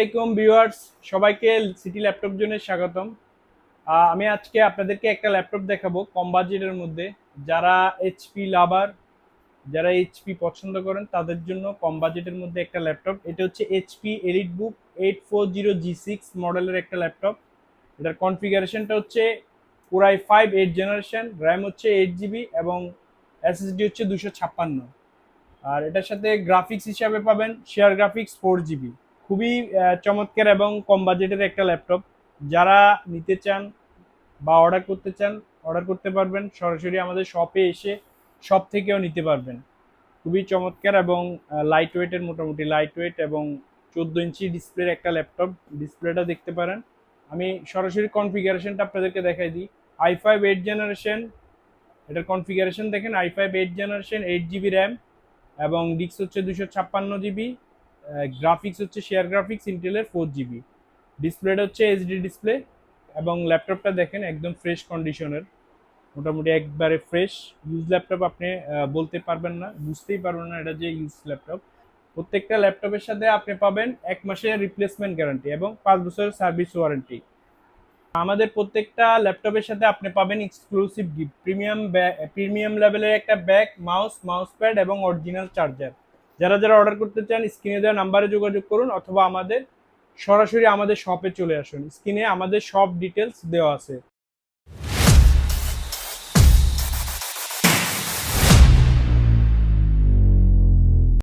আসসালামাইকুম ভিউয়ার্স, সবাইকে city laptop জোনে স্বাগতম। আমি আজকে আপনাদেরকে একটা ল্যাপটপ দেখাবো কম বাজেটের মধ্যে। যারা এইচপি লাভার, যারা এইচপি পছন্দ করেন, তাদের জন্য কম বাজেটের মধ্যে একটা ল্যাপটপ। এটা হচ্ছে HP EliteBook eight four zero G six মডেলের একটা ল্যাপটপ। এটার কনফিগারেশনটা হচ্ছে পুরাই ফাইভ এইট জেনারেশন র্যাম হচ্ছে এইট জিবি এবং এসএসডি হচ্ছে দুশো ছাপ্পান্ন। আর এটার সাথে গ্রাফিক্স হিসাবে পাবেন শেয়ার গ্রাফিক্স ফোর জিবি খুবই চমৎকার এবং কম বাজেটের একটা ল্যাপটপ। যারা নিতে চান বা অর্ডার করতে চান, অর্ডার করতে পারবেন। সরাসরি আমাদের শপে এসে শপ থেকেও নিতে পারবেন। খুবই চমৎকার এবং লাইট ওয়েটের মোটামুটি লাইট ওয়েট এবং চোদ্দ ইঞ্চি ডিসপ্লের একটা ল্যাপটপ। ডিসপ্লেটা দেখতে পারেন। আমি সরাসরি কনফিগারেশনটা আপনাদেরকে দেখাই দিই। আই ফাইভ এইট জেনারেশন এটার কনফিগারেশন দেখেন। I five eight generation eight GB RAM এবং ডিস্ক হচ্ছে দুশো ছাপ্পান্ন জিবি গ্রাফিক্স হচ্ছে শেয়ার গ্রাফিক্স ইন্টেলের ফোর জিবি ডিসপ্লেটা হচ্ছে এইচডি ডিসপ্লে এবং ল্যাপটপটা দেখেন একদম ফ্রেশ কন্ডিশনের মোটামুটি একবারে ফ্রেশ ইউজ ল্যাপটপ আপনি বলতে পারবেন না, বুঝতেই পারবেন না এটা যে ইউজ ল্যাপটপ প্রত্যেকটা ল্যাপটপের সাথে আপনি পাবেন এক মাসের রিপ্লেসমেন্ট গ্যারান্টি এবং পাঁচ বছরের সার্ভিস ওয়ারেন্টি আমাদের প্রত্যেকটা ল্যাপটপের সাথে আপনি পাবেন এক্সক্লুসিভ গিফট প্রিমিয়াম প্রিমিয়াম লেভেলের একটা ব্যাগ মাউস মাউস প্যাড এবং অরিজিনাল চার্জার যারা যারা অর্ডার করতে চান, স্ক্রিনে দেওয়া নাম্বারে যোগাযোগ করুন অথবা আমাদের সরাসরি আমাদের শপে চলে আসুন। স্ক্রিনে আমাদের সব ডিটেলস দেওয়া আছে।